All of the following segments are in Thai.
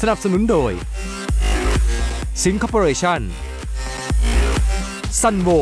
สนับสนุนโดยสินค o r p o r a t i o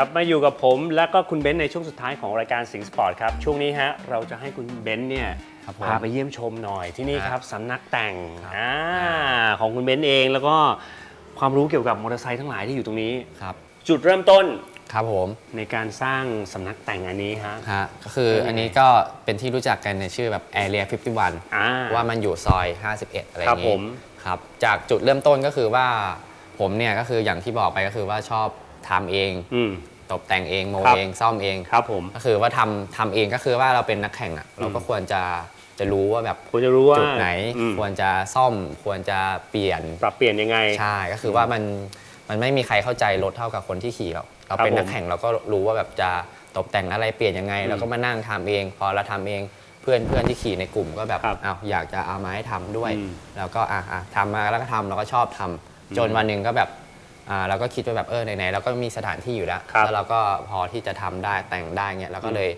ลับมาอยู่กับผมและก็คุณเบนซ์ในช่วงสุดท้ายของรายการสิงห์สปอร์ตครับ ช่วงนี้ฮะเราจะให้คุณเบนซ์เนี่ยครับผมพาไปเยี่ยมชมหน่อยที่นี่ครับครับสำนักแต่งครับอ่าของคุณเบนซ์เองแล้วก็ความรู้เกี่ยวกับมอเตอร์ไซค์ทั้งหลายที่อยู่ตรงนี้ ครับ จุดเริ่มต้นครับผมในการสร้างสำนักแต่งอันนี้ฮะ ฮะก็คืออันนี้ก็เป็นที่รู้จักกันในชื่อแบบ Area 51อ่าว่ามันอยู่ซอย 51 อะไรอครับย่างผงี้ม ครับจากจุดเริ่มต้นก็คือว่าผมเนี่ยก็คืออย่างที่บอกไปก็คือว่าชอบ ทำเองอืมตกแต่งเองโมครับเองซ่อมเองครับผมก็คือว่าทำทำเองก็คือว่าเราเป็นนักแข่งอะเราก็ควรจะจะรู้ว่าแบบควรจะรู้ว่าจุดไหนอืมควรจะซ่อมควรจะเปลี่ยนปรับเปลี่ยนยังไงใช่ก็คือว่ามันมันไม่มีใครเข้าใจรถเท่ากับคนที่ขี่หรอกเราเป็นครับผมนักแข่งเราก็รู้ว่าแบบจะตกแต่งอะไรเปลี่ยนยังไงอืมเราก็มานั่งทำเอง พอเราทำเองเพื่อนเพื่อนที่ขี่ในกลุ่มก็แบบครับอ้าวอยากจะเอามาให้ทำด้วยอืมแล้วก็อะอะทำมาแล้วก็ทำเราก็ชอบทำจนวันหนึ่งก็แบบอ่า เราก็คิดว่าแบบเออไหนๆเราก็มีสถานที่อยู่แล้วครับแล้วเราก็พอที่จะทำได้แต่งได้เงี้ยเราก็เลย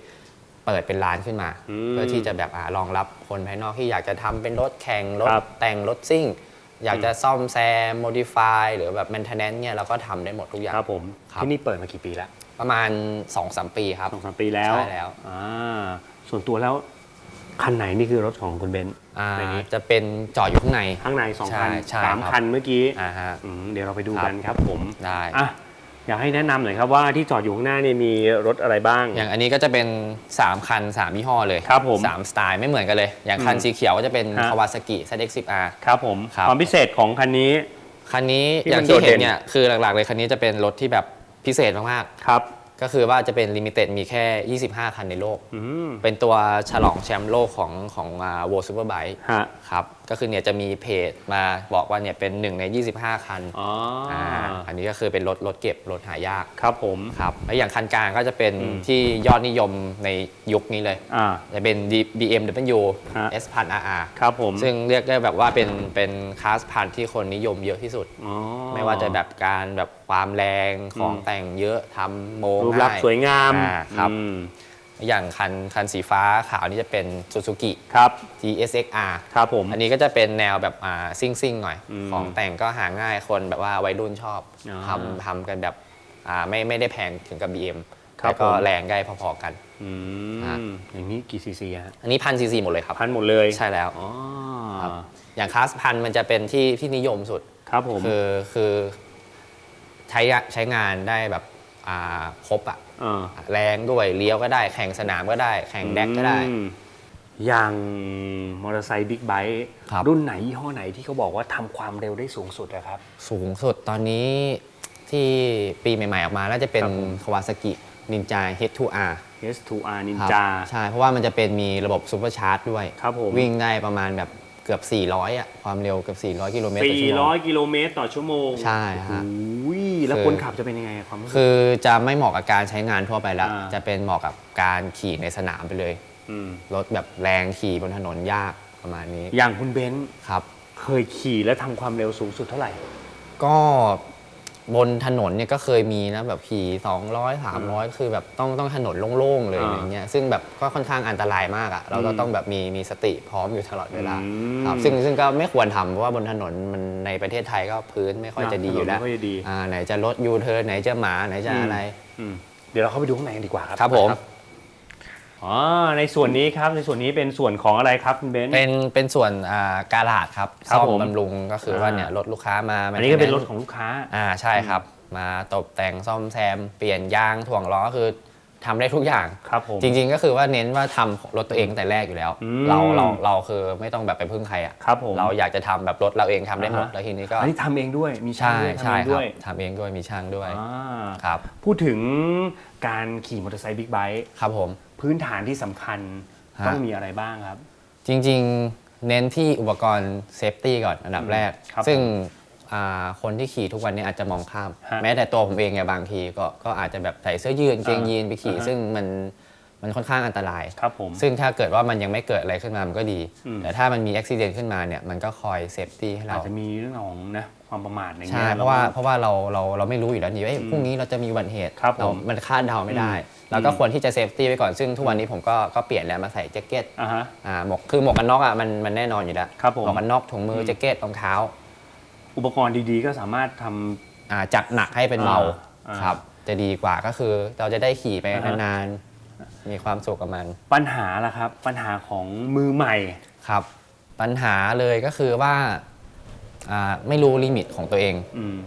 เปิดเป็นร้านขึ้นมาอืมเพื่อที่จะแบบอ่ารองรับคนภายนอกที่อยากจะทำเป็นรถแข่งรถครับแต่งรถซิ่ง อยากจะซ่อมแซม modify หรือแบบ maintenance เนี่ยเราก็ทำได้หมดทุกอย่างครับผมครับที่นี่เปิดมากี่ปีแล้ว ประมาณ2-3ปีครับสองสามปีแล้วใช่แล้วอ่าส่วนตัวแล้ว คันไหนนี่คือรถของคุณเบนซ์อ่าในนี้จะเป็นจอดอยู่ข้างใน ข้างในสองใช่คันใช่สามครับ คันเมื่อกี้อ่าฮะ อืมเดี๋ยวเราไปดูครับกันครับผมได้ อะอยากให้แนะนำหน่อยครับว่าที่จอดอยู่ข้างหน้าเนี่ยมีรถอะไรบ้าง อย่างอันนี้ก็จะเป็น 3 คัน 3 ยี่ห้อเลยครับผม3สไตล์ไม่เหมือนกันเลย อย่างคันอืมสีเขียวก็จะเป็นฮะ Kawasaki ZX10R ครับผมครับ ความพิเศษของคันนี้ คันนี้ที่อย่ามังนที่โดดเด่เห็นนเนี่ยคือหลักๆเลยคันนี้จะเป็นรถที่แบบพิเศษมากครับ ๆ ก็คือว่าจะเป็นลิมิเต็ดมีแค่ 25 คันในโลกอืมเป็นตัวฉลองแชมป์โลกของของโวลซูเปอร์ไบค์ฮะ ครับ ก็คือเนี่ยจะมีเพจมาบอกว่าเนี่ยเป็นหนึ่งใน 25 คันอ๋ออาอันนี้ก็คือเป็นรถรถเก็บรถหายากครับผม ครับแล้วอย่างคันกลางก็จะเป็นอืมที่ยอดนิยมในยุคนี้เลยอ่าจะเป็น BMW ฮะ S พัน RR ครับผมซึ่งเรียกได้แบบว่าเป็นเป็นคลาสพันธุ์ที่คนนิยมเยอะที่สุด อ๋อ ไม่ว่าจะแบบการแบบความแรงของอืมแต่งเยอะทำโมรูปลักษณ์ง่สวยงามอ่าครับ อืม อย่างคันคันสีฟ้าขาวนี่จะเป็น Suzuki ครับ GSXR ครับผม อันนี้ก็จะเป็นแนวแบบอ่าซิ่งซิ่งๆหน่อย อืมของแต่งก็หาง่ายคนแบบว่าวัยรุ่นชอบอ่าทำทำกันแบบอ่าไม่ไม่ได้แพงถึงกับ BM ครับแล้วก็ผม แรงได้พอๆกัน อืฮะ มอย่างนี้กี่ซีซีฮะอันนี้พันซีซีหมดเลยครับ พันหมดเลยใช่แล้ว อ๋อครับอย่างคลาสพันมันจะเป็นที่ที่นิยมสุด ครับผม คือคือใช้ใช้งานได้แบบอ่าครบอะอ่า แรงด้วยเลี้ยวก็ได้ แข่งสนามก็ได้ แข่งแดกก็ได้อืมอย่างมอเตอร์ไซค์บิ๊กไบค์ครับรุ่นไหนยี่ห้อไหนที่เขาบอกว่าทำความเร็วได้สูงสุดอะครับ สูงสุดตอนนี้ที่ปีใหม่ๆออกมาน่าจะเป็นครับผม Kawasaki Ninja H2R S2R ครับ Ninja ใช่ เพราะว่ามันจะเป็นมีระบบซูเปอร์ชาร์จด้วยครับผมวิ่งได้ประมาณแบบเกือบ 400 อะ ความเร็วเกือบ 400 กิโลเมตรต่อชั่วโมง400 กิโลเมตรต่อชั่วโมง ใช่ฮะอุ้ย แล้วคือคนขับจะเป็นยังไงความรู้สึก คือจะไม่เหมาะกับการใช้งานทั่วไปแล้ว อ่า จะเป็นเหมาะกับการขี่ในสนามไปเลยมรถแบบแรงขี่บนถนนยากประมาณนี้อย่างคุณเบนซ์ครับ เคยขี่และทำความเร็วสูงสุดเท่าไหร่ ก็ บนถนนเนี่ยก็เคยมีนะแบบขี่200 300 คือแบบต้องต้องถนนโล่งๆเลยอ่าอย่างเงี้ยซึ่งแบบก็ค่อนข้างอันตรายมากอะ่ะเราก็อืมต้องแบบมีมีสติพร้อมอยู่ตลอดเวลาอืมครับซึ่งซึ่งก็ไม่ควรทำเพราะว่าบนถนนมันในประเทศไทยก็พื้นไม่ค่อยจะดีอยู่แล้วไม่ค่อยจะดีอ่าไหนจะรถยูเทิร์นไหนจะหมาไหนจะอะไรอืมเดี๋ยวเราเข้าไปดูข้างในกันดีกว่าครับครับผม อ๋อในส่วนนี้ครับในส่วนนี้เป็นส่วนของอะไรครับคุณเบนซ์ เป็นเป็นส่วนอ่าการาดครับครับซ่อมผมบำรุงก็คือว่า เนี่ยรถลูกค้ามา อันนี้ก็เป็นรถ maintenance ของลูกค้า อ่าใช่ครับ มาตกแต่งซ่อมแซม เปลี่ยนยางถ่วงล้อคือทำได้ทุกอย่าง ครับผม จริงๆก็คือว่าเน้นว่าทำรถตัวเองตั้งแต่แรกอยู่แล้ว อืม เราเราเราคือไม่ต้องแบบไปพึ่งใครอะครับผม เราอยากจะทำแบบรถเราเองทำได้หมดอ่าฮะ แล้วทีนี้ก็อันนี้ทำเองด้วยมีช่างใช่ด้วยใช่ทำเองครัด้บวยทำเองด้วยมีช่างด้วยอ่าครับ พูดถึงการขี่มอเตอร์ไซค์บิ๊กไบค์ครับผม พื้นฐานที่สำคัญฮะ ต้องมีอะไรบ้างครับ จริงๆ เน้นที่อุปกรณ์เซฟตี้ก่อนอันดับแรก ครับซึ่งอ่าคนที่ขี่ทุกวันนี้อาจจะมองข้าม ฮะแม้แต่ตัวผมเองเนี่ยบางทีก็ก็อาจจะแบบใส่เสื้อยืดกางเกงอ่ายีนไปขี่ อ่าฮะ ซึ่งมันมันค่อนข้างอันตราย ครับผม ซึ่งถ้าเกิดว่ามันยังไม่เกิดอะไรขึ้นมามันก็ดี อืม แต่ถ้ามันมีอุบิเหตุขึ้นมาเนี่ยมันก็คอยเซฟตี้ให้อาเราจจะมีเรื่องของนะ ความประมาทอย่างใช่เงี้ยเพราะว่าแล้เพราะว่าเราเราเราไม่รู้อยู่แล้วนี่ว่าเอ้ยอืมพรุ่งนี้เราจะมีอุบัติเหตุครับผมเรามันคาดเดาไม่ได้อืมเราก็อืมควรที่จะเซฟตี้ไว้ก่อนซึ่งทุกวันนี้ผมก็ก็เปลี่ยนแล้วมาใส่แจ็คเก็ตอ่าฮะอ่าหมวกคือหมวกกันน็อกอะมันมันแน่นอนอยู่แล้วครับผมหมวกกันน็อกถุงมืออมแจ็คเก็ตรองเท้า อุปกรณ์ดีๆ ก็สามารถทำอ่าจัดหนักให้เป็นเบาอ่าครับ จะดีกว่าก็คือเราจะได้ขี่ไปอ่าฮะนานๆมีความสุขกับมัน ปัญหาล่ะครับ ปัญหาของมือใหม่ครับ ปัญหาเลยก็คือว่า อ่าไม่รู้ลิมิตของตัวเอง อืม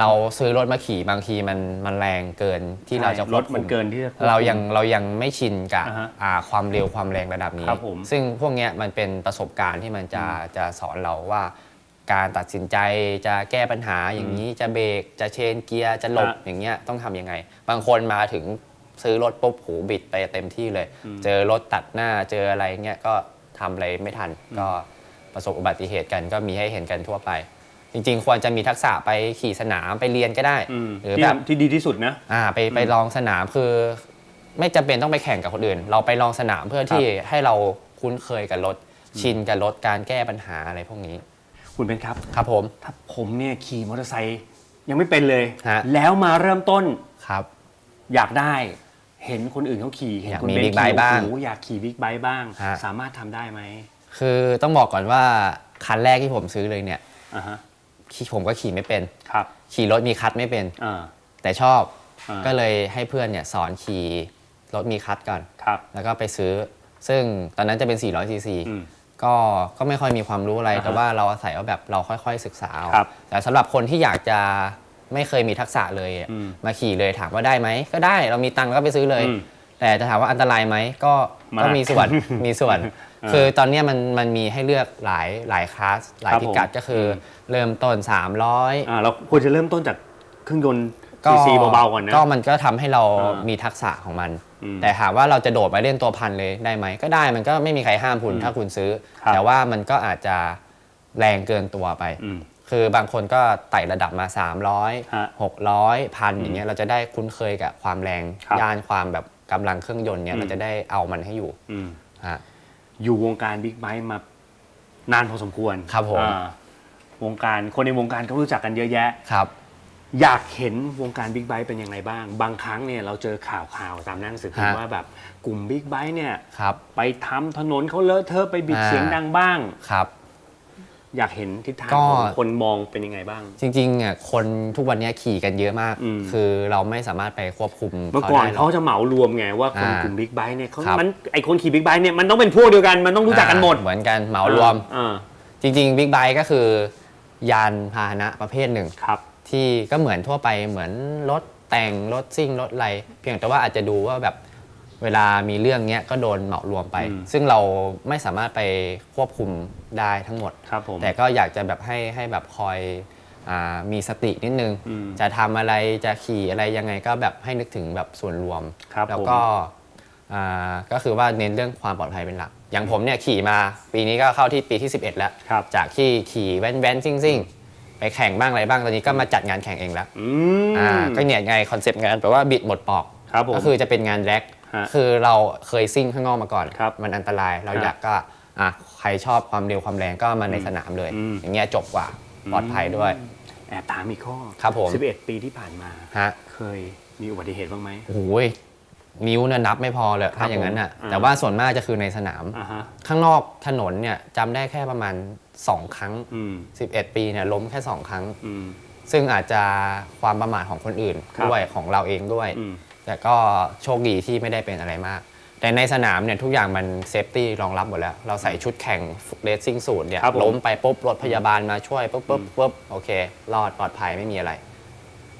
เราซื้อรถมาขี่บางทีมันมันแรงเกินที่เราจะรถมันเกินที่จะควบคุมเรายังเรายังไม่ชินกับอ่าฮะอ่าความเร็วความแรงระดับนี้ ครับผมซึ่งพวกเนี้ยมันเป็นประสบการณ์ที่มันจะจะสอนเราว่า การตัดสินใจจะแก้ปัญหาอย่างนี้จะเบรกจะเชนเกียร์จะหลบฮะอย่างเงี้ยต้องทำยังไง บางคนมาถึงซื้อรถปุ๊บหูบิดไปเต็มที่เลย เจอรถตัดหน้าเจออะไรเงี้ยก็ทำอะไรไม่ทันก็ ประสบอุบัติเหตุกันก็มีให้เห็นกันทั่วไป จริงๆ ควรจะมีทักษะไปขี่สนามไปเรียนก็ได้อืมหรือที่แบบทำที่ดีที่สุดนะอ่าไปไปลองสนามคือ ไม่จำเป็นต้องไปแข่งกับคนอื่น เราไปลองสนามเพื่อที่ให้เราคุ้นเคยกับรถชินกับรถการแก้ปัญหาอะไรพวกนี้ คุณเป็นครับครับผมถ้าผมเนี่ยขี่มอเตอร์ไซค์ยังไม่เป็นเลยฮะแล้วมาเริ่มต้นครับ อยากได้เห็นคนอื่นเขาขี่เห็นอยากคุณมีเบนบิ๊กไบค์ขี่บ้างโอ้โหอยากขี่บิ๊กไบค์บ้างฮะสามารถทำได้ไหม คือต้องบอกก่อนว่าคันแรกที่ผมซื้อเลยเนี่ยอ่าฮะขี่ผมก็ขี่ไม่เป็น ครับขี่รถมีคัดไม่เป็น อ่า แต่ชอบอ่า ก็เลยให้เพื่อนเนี่ยสอนขี่รถมีคัดก่อน ครับ แล้วก็ไปซื้อ ซึ่งตอนนั้นจะเป็น 400 ซีซี อืมก็ก็ไม่ค่อยมีความรู้อะไร อ่าฮะแต่ว่าเราอาศัยว่าแบบเราค่อยๆศึกษาเอาครับแต่สำหรับคนที่อยากจะไม่เคยมีทักษะเลยอะอืมมาขี่เลยถามว่าได้ไหม ก็ได้เรามีตังค์ก็ไปซื้อเลย อืม แต่จะถามว่าอันตรายไหมก็มากก็มีส่วนมีส่วนอ่าคือตอนเนี้ยมันมันมีให้เลือกหลายหลายคลาสหลายครับพิกัดผมก็คืออมเริ่มต้น 300อ่าเราควรจะเริ่มต้นจากเครื่องยนต์ก็ซีซีเบาๆก่อนนะก็มันก็ทำให้เราอ่ามีมีทักษะของมันอืมแต่ถามว่าเราจะโดดไปเล่นตัวพันเลยได้ไหมก็ได้มันก็ไม่มีใครห้ามคุณอืมถ้าคุณซื้อครับแต่ว่ามันก็อาจจะแรงเกินตัวไปอืมคือบางคนก็ไต่ระดับมาฮะ300 600พันอย่างเงี้ยเราจะได้คุ้นเคยกับความแรงครับย่านความแบบ กำลังเครื่องยนต์เนี้ยอืมเราจะได้เอามันให้อยู่อืมฮะอยู่วงการบิ๊กไบค์มานานพอสมควรครับผมอ่าวงการคนในวงการก็รู้จักกันเยอะแยะครับอยากเห็นวงการบิ๊กไบค์เป็นยังไงบ้าง บางครั้งเนี่ยเราเจอข่าวข่าวตามหนังสือพิมพ์ฮะว่าแบบกลุ่มบิ๊กไบค์เนี่ยครับไปทำถนนเขาเลอะเทอะไปบิดอ่าเสียงดังบ้างครับ อยากเห็นทิศทางก็ ของคนมองเป็นยังไงบ้าง จริงๆอะคนทุกวันเนี้ยขี่กันเยอะมาก อืม คือเราไม่สามารถไปควบคุมเมื่อก่อนได้หร เขาจะเหมารวมไงว่าคนอ่ากลุ่มบิ๊กไบค์เนี่ยเขาครับ มันไอคนขี่บิ๊กไบค์เนี่ยมันต้องเป็นพวกเดียวกันมันต้องรู้จักกันหมดอ่าเหมือนกันเหมารวม อ่าจริงๆบิ๊กไบค์ก็คือยานพาหนะประเภทหนึ่ง ครับ ที่ก็เหมือนทั่วไปเหมือนรถแต่งรถซิ่งรถอะไร เพียงแต่ว่าอาจจะดูว่าแบบ เวลามีเรื่องเนี้ยก็โดนเหมารวมไป อืมซึ่งเราไม่สามารถไปควบคุมได้ทั้งหมด ครับผมแต่ก็อยากจะแบบให้ให้แบบคอยอามีสตินิดนึง อืมจะทำอะไรจะขี่อะไรยังไงก็แบบให้นึกถึงแบบส่วนรวม ครับแล้วผมก็อ่าก็คือว่าเน้นเรื่องความปลอดภัยเป็นหลัก อย่างผมเนี่ยขี่มาปีนี้ก็เข้าที่ปีที่ 11 แล้ว ครับ จากที่ขี่แว้นแว้นซิ่งซิ่งไปแข่งบ้างอะไรบ้างตอนนี้ก็มาจัดงานแข่งเองแล้ว อืม อ่าก็เนี่ยไงคอนเซปต์งานแปลว่าบิดหมดปอก ครับผมก็คือจะเป็นงานแร็กฮะ คือเราเคยซิ่งข้างนอกมาก่อนครับมันอันตรายเราครับอยากก็อะใครชอบความเร็วความแรงก็มาในสนามเลยอืมอย่างเงี้ยจบกว่าปลอดภัยด้วย แอบถามอีกข้อครับผม11 ปีที่ผ่านมาฮะเคยมีอุบัติเหตุบ้างไหมโอ้ยนิ้วเนี่ยนับไม่พอเลยครัถ้าบอย่างนั้นอะผมอ่าแต่ว่าส่วนมากจะคือในสนามอ่าฮะข้างนอกถนนเนี่ยจำได้แค่ประมาณ 2 ครั้งอืม11 ปีเนี่ยล้มแค่ 2 ครั้งอืมซึ่งอาจจะความประมาทของคนอื่นครับด้วยของเราเองด้วยอืม แต่ก็โชคดีที่ไม่ได้เป็นอะไรมาก แต่ในสนามเนี่ยทุกอย่างมันเซฟตี้รองรับหมดแล้ว เราใส่ชุดแข่งเรซซิ่งสูตรเนี่ยครับผมล้มไปปุ๊บรถพยาบาลมาช่วยปุ๊บปุ๊บปุ๊บโอเค รอดปลอดภัยไม่มีอะไร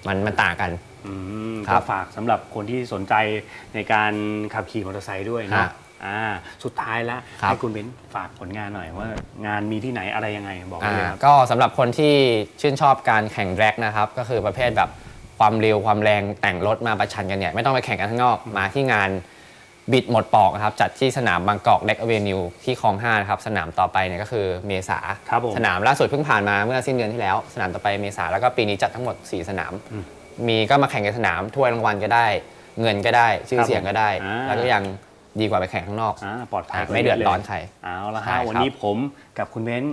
มันมันต่างกันอืมครัก็บฝากสำหรับคนที่สนใจในการขับขี่มอเตอร์ไซค์ด้วยเนาะฮะอ่าสุดท้ายแล้วครับให้คุณเบนซ์ฝากผลงานหน่อยว่างานมีที่ไหนอะไรยังไงบอกได้อ่าเลยครับก็สำหรับคนที่ชื่นชอบการแข่งแร็กนะครับ ก็คือประเภทแบบ ความเร็วความแรงแต่งรถมาประชันกันเนี่ยไม่ต้องไปแข่งกันข้างนอกมาที่งานบิดหมดปอกนะครับจัดที่สนามบางกอกเล็กอเวนิวที่คลอง5นะครับสนามต่อไปเนี่ยก็คือเมษาครับผม สนามล่าสุดเพิ่งผ่านมาเมื่อสิ้นเดือนที่แล้ว สนามต่อไปเมษาแล้วก็ปีนี้จัดทั้งหมด 4 สนาม มีก็มาแข่งในสนามถ้วยรางวัลก็ได้ เงินก็ได้ชื่อเสียงก็ได้ อ่า แล้วก็ยังดีกว่าไปแข่งข้างนอกอ่าปลอดภัยกว่าไม่เดือดร้อนยะลยใคร เอาละใช่ฮะครับ วันนี้ผมกับคุณเบ้น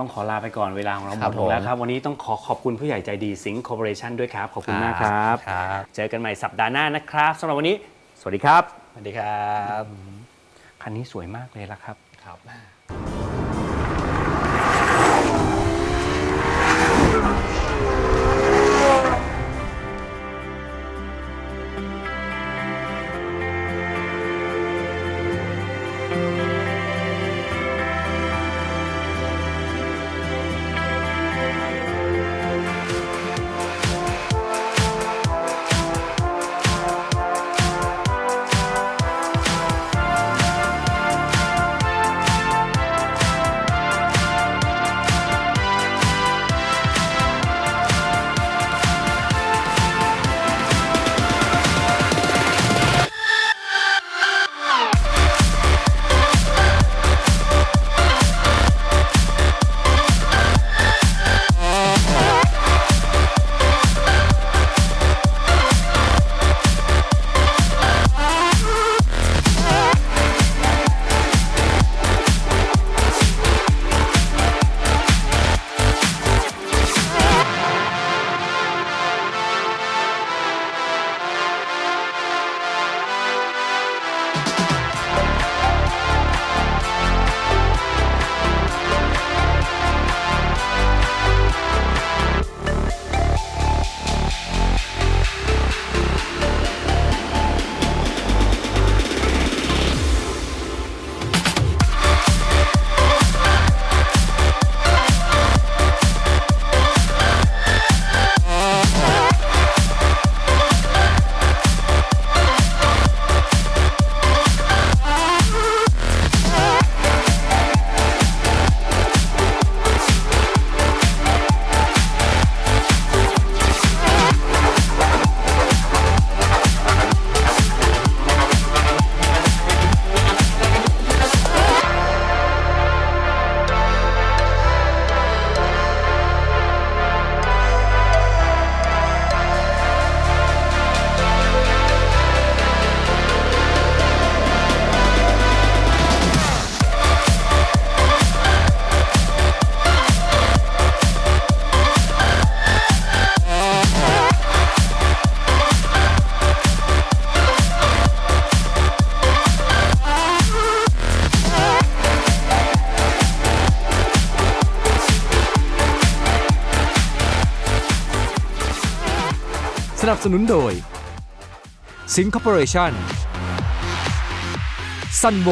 ต้องขอลาไปก่อนเวลาของเราหมครัดบลงแล้วผมครับ วันนี้ต้องขอขอบคุณผู้ใหญ่ใจดีสิงห์คอร์ปอเรชันด้วยครับ ขอบคุณมากครับครับ เจอกันใหม่สัปดาห์หน้านะครับสำหรับวันนี้ สวัสดีครับ สวัสดีครับ คันนี้สวยมากเลยละครับครับ นับสนุนโดยสิงคอร์ปอเรชั่นซันโว